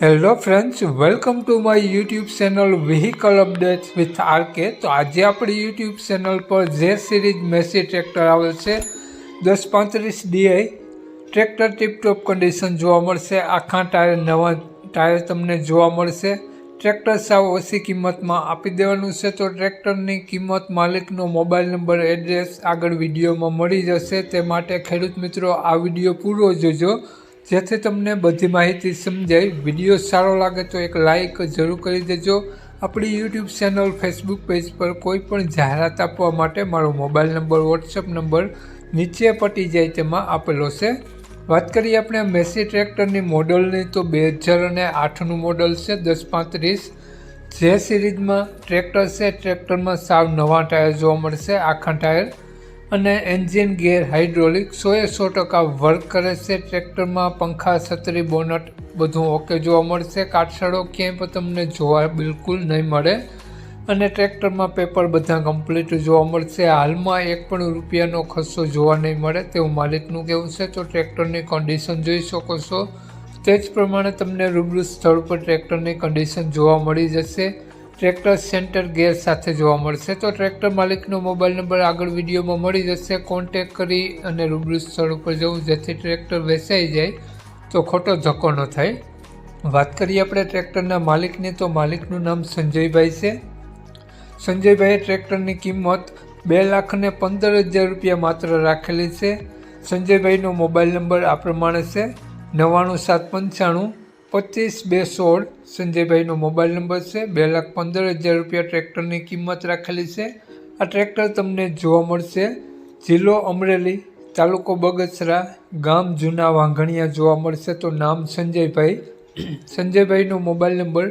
Hello friends welcome to my YouTube channel vehicle updates with RK તો આજે આપણી YouTube channel પર જે સિરીઝ મેસી ટ્રેક્ટર આવેલ છે. દસ પાંત્રીસ ડીઆઈ ટ્રેક્ટર ટીપટોપ કન્ડિશન જોવા મળશે. આખા ટાયર નવા ટાયર તમને જોવા મળશે. ટ્રેક્ટર સાવ ઓછી કિંમતમાં આપી દેવાનું છે. તો ટ્રેક્ટરની કિંમત માલિકનો મોબાઈલ નંબર એડ્રેસ આગળ વિડીયોમાં મળી જશે. તે માટે ખેડૂત મિત્રો, આ વીડિયો પૂરો જોજો. જેથી તમને બધી માહિતી સમજાય. વીડિયો સારો લાગે તો એક લાઈક જરૂર કરી દેજો. આપણી યુટ્યુબ ચેનલ ફેસબુક પેજ પર કોઈ પણ જાહેરાત આપવા માટે મારો મોબાઈલ નંબર વોટ્સઅપ નંબર નીચે પટી જાય તેમાં આપેલો છે. વાત કરીએ આપણે મેસી ટ્રેક્ટરની મોડલની તો બે હજાર અને આઠનું મોડલ છે, દસ પાંત્રીસ. જે સિરીઝમાં ટ્રેક્ટર છે, ટ્રેક્ટરમાં સાવ નવા ટાયર જોવા મળશે, આખા ટાયર અને એન્જિન ગેર હાઇડ્રોલિક સોએ સો ટકા વર્ક કરે છે. ટ્રેક્ટરમાં પંખા, છત્રી, બોનટ બધું ઓકે જોવા મળશે. કાટસાળો ક્યાંય પણ તમને જોવા બિલકુલ નહીં મળે. અને ટ્રેક્ટરમાં પેપર બધા કમ્પ્લીટ જોવા મળશે. હાલમાં એક પણ રૂપિયાનો ખર્ચો જોવા નહીં મળે તેવું માલિકનું કહેવું છે. તો ટ્રેક્ટરની કન્ડિશન જોઈ શકો છો. તે જ પ્રમાણે તમને રૂબરૂ સ્થળ પર ટ્રેક્ટરની કન્ડિશન જોવા મળી જશે. ટ્રેક્ટર સેન્ટર ગેર સાથે જોવા મળશે. તો ટ્રેક્ટર માલિકનો મોબાઈલ નંબર આગળ વિડીયોમાં મળી જશે. કોન્ટેક કરી અને રૂબરૂ સ્થળ ઉપર જવું, જેથી ટ્રેક્ટર વેચાઈ જાય, તો ખોટો ધક્કો ન થાય. વાત કરીએ આપણે ટ્રેક્ટરના માલિકની, તો માલિકનું નામ સંજયભાઈ છે. સંજયભાઈએ ટ્રેક્ટરની કિંમત બે લાખ ને પંદર હજાર રૂપિયા માત્ર રાખેલી છે. સંજયભાઈનો મોબાઈલ નંબર આ પ્રમાણે છે. નવ્વાણું સાત પંચાણું પચીસ બે સોળ સંજયભાઈનો મોબાઈલ નંબર છે. બે લાખ પંદર હજાર રૂપિયા ટ્રેક્ટરની કિંમત રાખેલી છે. આ ટ્રેક્ટર તમને જોવા મળશે. જિલ્લો અમરેલી, તાલુકો બગસરા, ગામ જૂના વાંઘણિયા જોવા મળશે તો નામ સંજયભાઈ. સંજયભાઈનો મોબાઈલ નંબર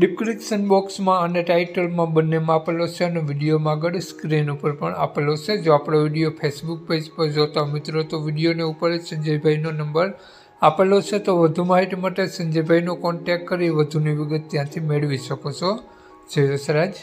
ડિસ્ક્રિપ્શન બોક્સમાં અને ટાઇટલમાં બંનેમાં આપેલો છે અને વિડીયોમાં આગળ સ્ક્રીન ઉપર પણ આપેલો છે. જો આપણો વીડિયો ફેસબુક પેજ પર જોતા મિત્રો, તો વિડીયોને ઉપર સંજયભાઈનો નંબર આપેલો છે તો વધુ માહિતી માટે સંજયભાઈનો કોન્ટેક કરી વધુની વિગત ત્યાંથી મેળવી શકો છો. જય વસરાજ